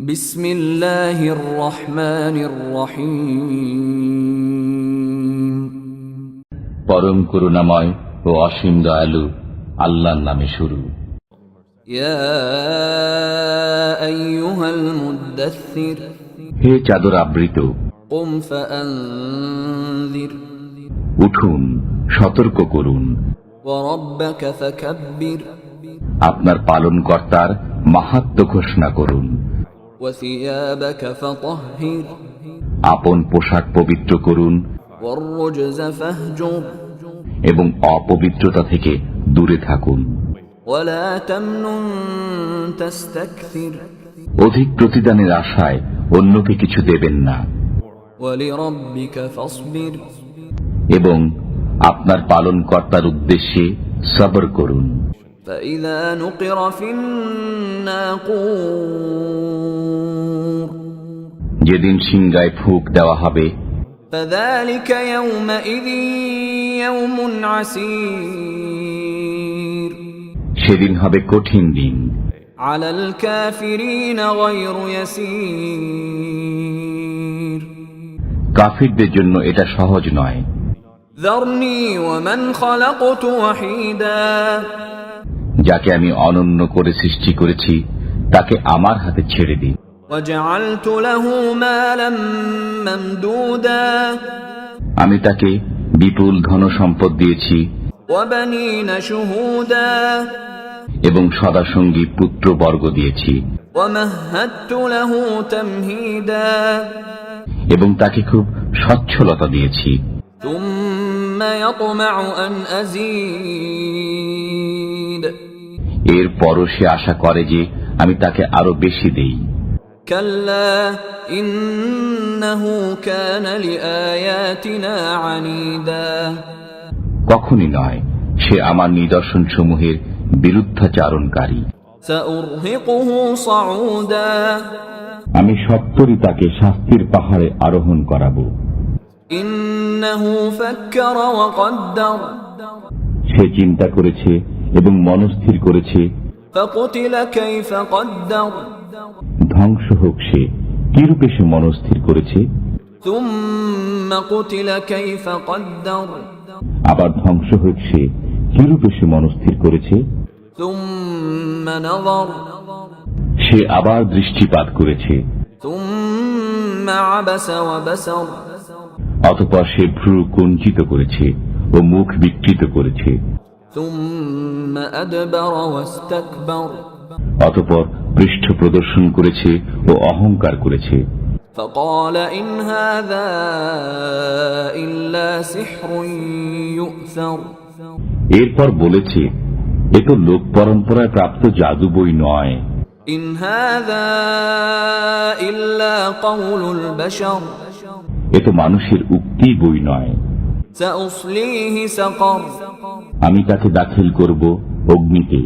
বিসমিল্লাহির রহমানির রহিম। পরম করুণাময় ও অসীম দয়ালু আল্লাহর নামে শুরু। হে চাদর আবৃত। উঠুন সতর্ক করুন। আপনার পালন কর্তার মাহাত্ম ঘোষণা করুন। আপন পোশাক পবিত্র করুন এবং অপবিত্রতা থেকে দূরে থাকুন। অধিক প্রতিদানের আশায় অন্যকে কিছু দেবেন না। এবং আপনার পালন কর্তার উদ্দেশ্যে সবর করুন। فإذا نقر في الناقور যেদিন সিংগায় ফুক দেওয়া হবে فذلك يومئذ يوم عسير সেদিন হবে কঠিন দিন على الكافرين غير يسير কাফিরদের জন্য এটা সহজ নয় ذرني ومن خلقت وحيدا যাকে আমি অনন্য করে সৃষ্টি করেছি তাকে আমার হাতে ছেড়ে দিন وجعلت له مالا ممدودا আমি তাকে বিপুল ধন সম্পদ দিয়েছি وبنين شهودا এবং সদাসঙ্গী পুত্র বর্গ দিয়েছি ومهدت له تمهيدا এবং তাকে খুব সচ্ছলতা দিয়েছি ثم يطمع أن أزيد এরপরও সে আশা করে যে আমি তাকে আরও বেশি দেই। কখনই নয় সে আমার নিদর্শন সমূহের বিরুদ্ধাচারণকারী আমি সত্তরই তাকে শাস্তির পাহাড়ে আরোহণ করাব। সে চিন্তা করেছে এবং মনস্থির করেছে। ধ্বংস হোক সে কিরূপে সে মনস্থির করেছে? আবার ধ্বংস হোক সে কিরূপে সে মনস্থির করেছে? সে আবার দৃষ্টিপাত করেছে। অতপর সে ভ্রু কঞ্চিত করেছে ও মুখ বিকৃত করেছে। অতপর পৃষ্ঠ প্রদর্শন করেছে ও অহংকার করেছে فقال إن هذا إلا سحر يؤثر এরপর বলেছে এ তো লোক পরম্পরায় প্রাপ্ত জাদু বই নয় إن هذا إلا قول البشر এ তো মানুষের উক্তি বই নয় سأصليه سقر আমি তাকে দাখিল করব অগ্নিতে।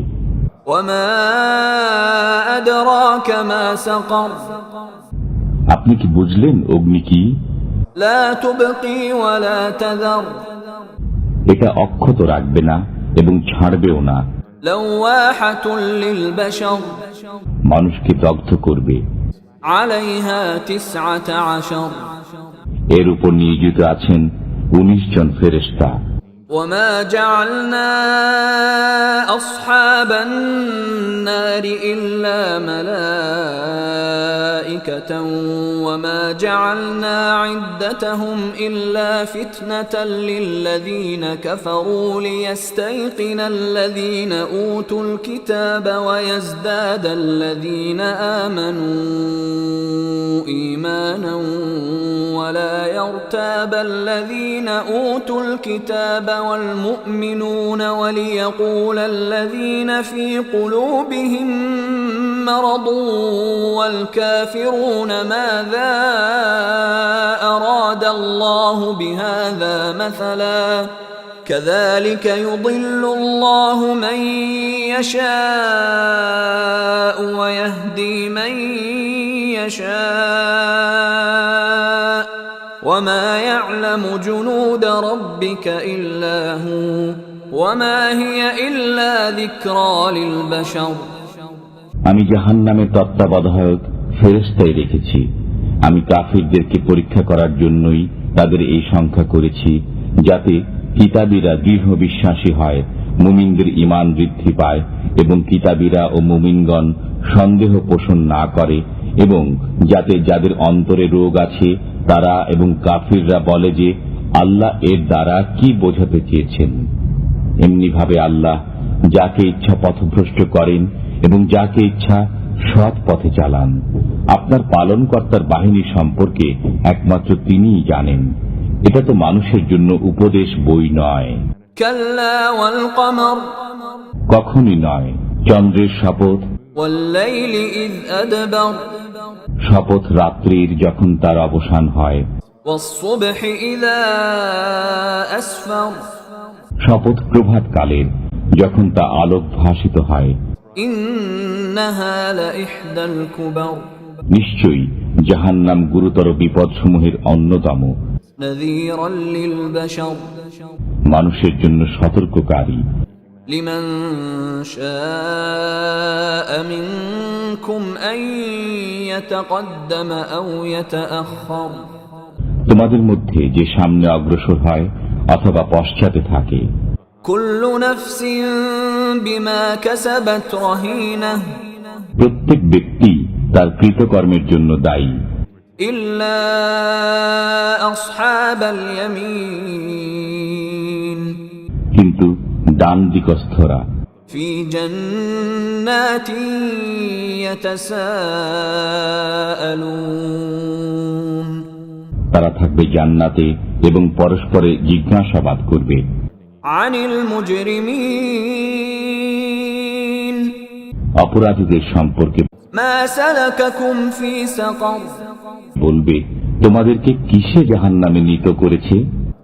আপনি কি বুঝলেন অগ্নি কি? এটা অক্ষত রাখবে না এবং ছাড়বেও না। মানুষকে দগ্ধ করবে। এর উপর নিয়োজিত আছেন উনিশ জন ফেরেস্তা وما جعلنا أصحاب النار إلا ملائكة وما جعلنا عدتهم إلا فتنة للذين كفروا ليستيقن الذين أوتوا الكتاب ويزداد الذين آمنوا إيمانا ولا يرتاب الذين أوتوا الكتاب والمؤمنون وليقول الذين في قلوبهم مرض والكافرون ماذا أراد الله بهذا مثلا كذلك يضل الله من يشاء ويهدي من يشاء وما يعلم جنود ربك إلا هو وما هي إلا ذكرى للبشر আমি জাহান্নামের তত্ত্বাবধায়ক ফেরেস্তায় রেখেছি আমি কাফিরদেরকে পরীক্ষা করার জন্যই তাদের এই সংখ্যা করেছি যাতে কিতাবীরা দৃঢ় বিশ্বাসী হয় মুমিনদের ইমান বৃদ্ধি পায় এবং কিতাবীরা ও মুমিনগণ সন্দেহ পোষণ না করে এবং যাতে যাদের অন্তরে রোগ আছে তারা এবং কাফিররা বলে যে আল্লাহ এর দ্বারা কি বোঝাতে চেয়েছেন? এমনিভাবে আল্লাহ যাকে ইচ্ছা পথভ্রষ্ট করেন এবং যাকে ইচ্ছা সৎ পথে চালান। আপনার পালনকর্তার বাহিনী সম্পর্কে একমাত্র তিনি জানেন। এটা তো মানুষের জন্য উপদেশ বই নয়। কখনই নয়। চন্দ্রের শপথ শপথ রাত্রির যখন তার অবসান হয়। শপথ প্রভাত কালের যখন তা আলোক ভাসিত হয় নিশ্চয়ই জাহান নাম গুরুতর বিপদ সমূহের অন্যতম মানুষের জন্য সতর্ককারী। لمن شاء منكم أن يتقدم أو يتأخر তোমাদের মধ্যে যে সামনে অগ্রসর হয় অথবা পশ্চাতে থাকে كل نفس بما كسبت رهينة প্রত্যেক ব্যক্তি তার কৃতকর্মের জন্য দায়ী إلا أصحاب اليمين কিন্তু ডান দিকস্থরা في جنات يتساءلون তারা থাকবে জান্নাতে এবং পরস্পরে জিজ্ঞাসাবাদ করবে عن المجرمين অপরাধীদের সম্পর্কে ما سلككم في سقر বলবে তোমাদেরকে কিসে জাহান নামে নীত করেছে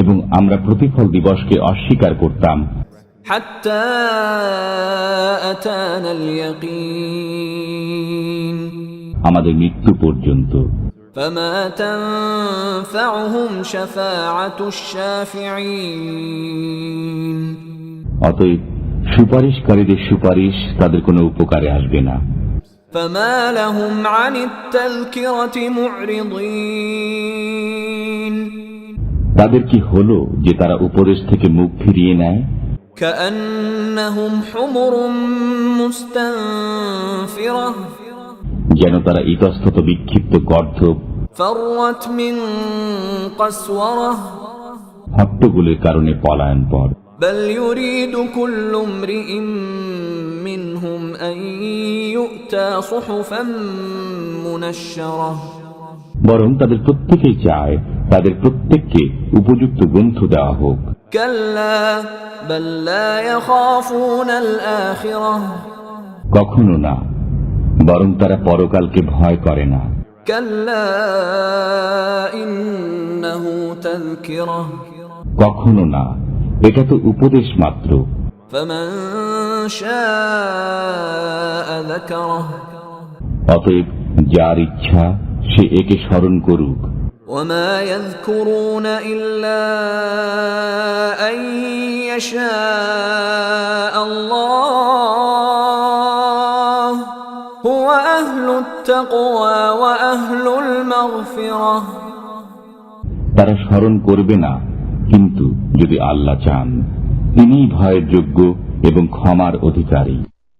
এবং আমরা প্রতিফল দিবসকে অস্বীকার করতাম حتى أتانا اليقين আমাদের মৃত্যু পর্যন্ত فما تنفعهم شفاعة الشافعين অতএব সুপারিশকারীদের সুপারিশ তাদের কোনো উপকারে আসবে না فما لهم عن التذكرة معرضين তাদের কি হলো যে তারা উপদেশ থেকে মুখ ফিরিয়ে নেয় كأنهم حمر مستنفرة যেন তারা ইতস্তত বিক্ষিপ্ত গর্ধব فرت من قسورة হট্টগোলের কারণে পলায়ন পর بل يريد كل امرئ বরং তাদের প্রত্যেকেই চায় তাদের প্রত্যেককে উপযুক্ত গ্রন্থ দেওয়া হোক كلا بل لا يخافون الآخرة কখনো না বরং তারা পরকালকে ভয় করে না كلا إنه تذكرة কখনো না এটা তো উপদেশ মাত্র فمن شاء ذكره অতএব যার ইচ্ছা সে একে স্মরণ করুক وما يذكرون إلا أن يشاء الله هو أهل التقوى وأهل المغفرة তারা স্মরণ করবে না কিন্তু যদি আল্লাহ চান তিনিই ভয়ের যোগ্য এবং ক্ষমার অধিকারী।